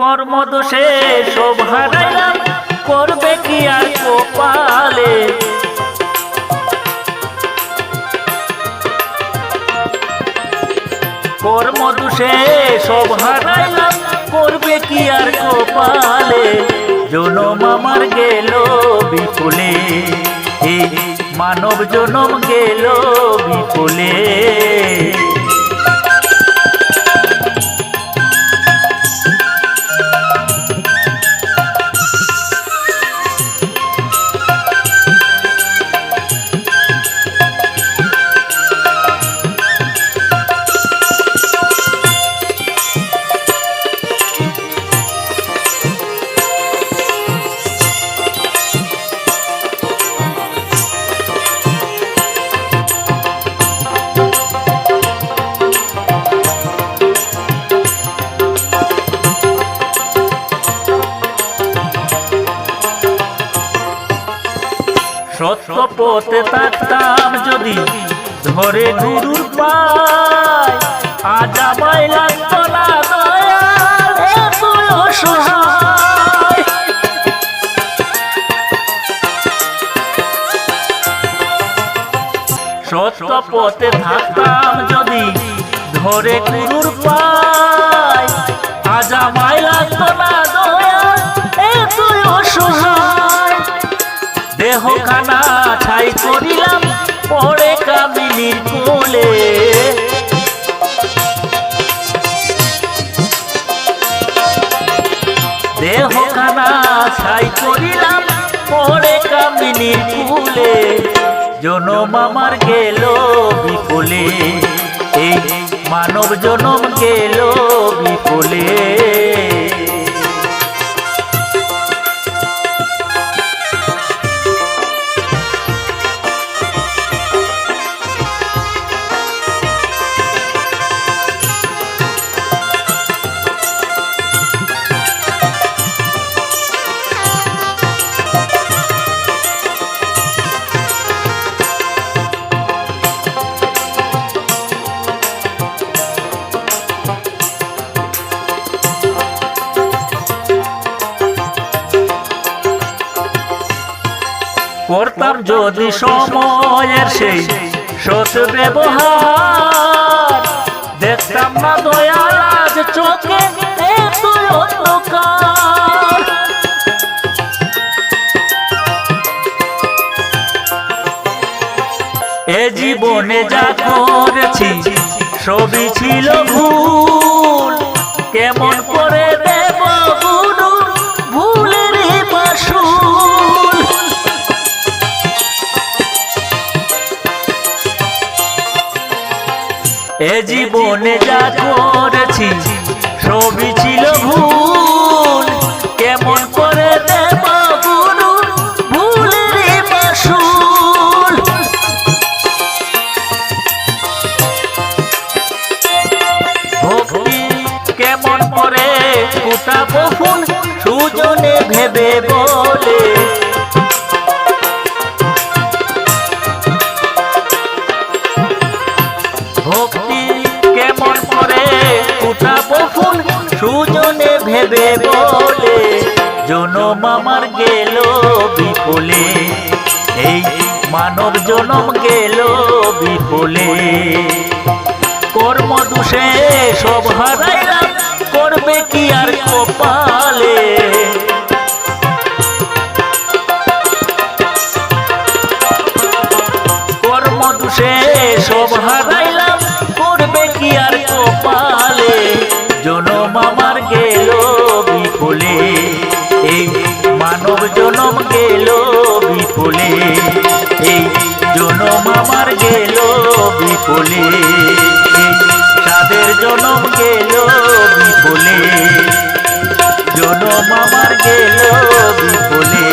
কর্মদোষে সব হারাইলাম, করবে কি আর কপালে? কর্মদোষে সব হারাইলাম, করবে কি আর কপালে? জনম আমার গেল বিপুলে মানব জনম গেল বিপুলে। সত্য পথে থাকতাম যদি ধরে গুরুর পায়, আজ আমায় লাগতো। সত্য পথে থাকতাম যদি ধরে গুরুর পায়, আজ আমায় লাগতো ছাই করিলাম পরে কামিনীর কোলে। দেহ খানা ছাই করিলাম পরে কামিনীর কুলে। জনম আমার গেল বিপুলে, এই মানব জনম গেল বিপুলে। করতাম যদি সময়ের সেই সৎ ব্যবহার। দেখতাম না দয়াল আজ চোখে এ জীবনে যা করেছি, সবই ছিল ভুল। কেমন করে দেব এ জীবনে যা করেছি, সবই ছিল ভুল। কেমন করে দেব গুরু কেমন করে ফুটাবো ফুল? সুজনে ভেবে ভেবে বলে। জনম আমার গেল বিপুলে। এই মানব জনম গেল বিপুলে। কর্ম দোষে সব হারাইলাম, করবে কি আর কপালে? কর্ম দোষে সব হারাইলাম বিপুলে তাদের জনম গেল বিপুলে জনম আমার গেল বিপুলে